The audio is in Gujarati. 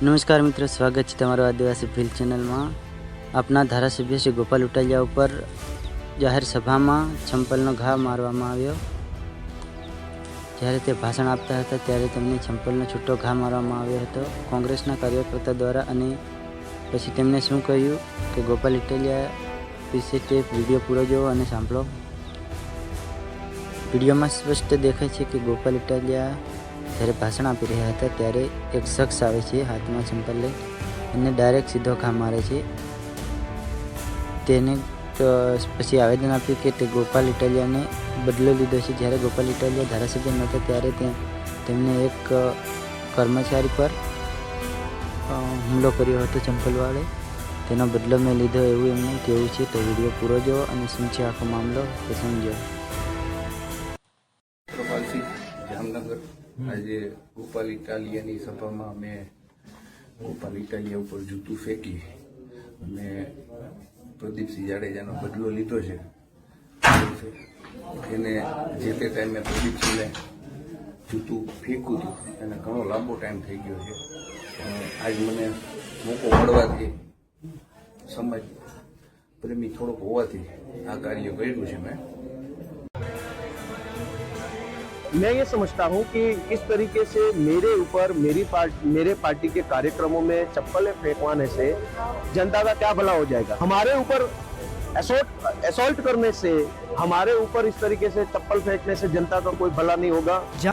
નમસ્કાર મિત્રો, સ્વાગત છે તમારું આદિવાસી ફિલ્ડ ચેનલમાં. આપના ધારાસભ્ય શ્રી ગોપાલ ઉટાલિયા ઉપર જાહેર સભામાં ચંપલનો ઘા મારવામાં આવ્યો. જ્યારે તે ભાષણ આપતા હતા ત્યારે તેમને ચંપલનો છૂટો ઘા મારવામાં આવ્યો હતો. કોંગ્રેસના કાર્યકર્તા દ્વારા અને પછી તેમણે શું કહ્યું કે, ગોપાલ ઇટાલિયા વિશે તે વીડિયો પૂરો જોવો અને સાંભળો. વિડીયોમાં સ્પષ્ટ દેખાય છે કે ગોપાલ ઇટાલિયા જ્યારે ભાષણ આપી રહ્યા હતા, ત્યારે એક શખ્સ આવે છે, હાથમાં ચંપલ લઈ અને ડાયરેક્ટ સીધો ખા મારે છે. તેને પછી આવેદન આપ્યું કે તે ગોપાલ ઇટાલિયાને બદલો લીધો છે. જ્યારે ગોપાલ ઇટાલિયા ધારાસભ્ય નહોતા ત્યારે તે તેમને એક કર્મચારી પર હુમલો કર્યો હતો ચંપલવાળે. તેનો બદલો મેં લીધો એવું એમને કહેવું છે. તો વીડિયો પૂરો જોવો અને શું છે આખો મામલો તે સમજો જામનગર. આજે ગોપાલ ઇટાલિયાની સભામાં મેં ગોપાલ ઇટાલિયા ઉપર જૂતું ફેંકી અને પ્રદીપસિંહ જાડેજાનો બદલો લીધો છે. એને જે તે ટાઈમે પ્રદીપસિંહને જૂતું ફેંક્યું હતું, એને ઘણો લાંબો ટાઈમ થઈ ગયો છે. આજ મને મોકો મળવાથી સમાજ પ્રેમી થોડોક હોવાથી આ કાર્ય કર્યું છે મેં. मैं ये समझता हूँ कि इस तरीके से मेरे ऊपर, मेरी पार्ट, मेरे पार्टी के कार्यक्रमों में चप्पलें फेंकवाने से जनता का क्या भला हो जाएगा? हमारे ऊपर असोल्ट असोल्ट करने से, हमारे ऊपर इस तरीके से चप्पल फेंकने से जनता का कोई भला नहीं होगा।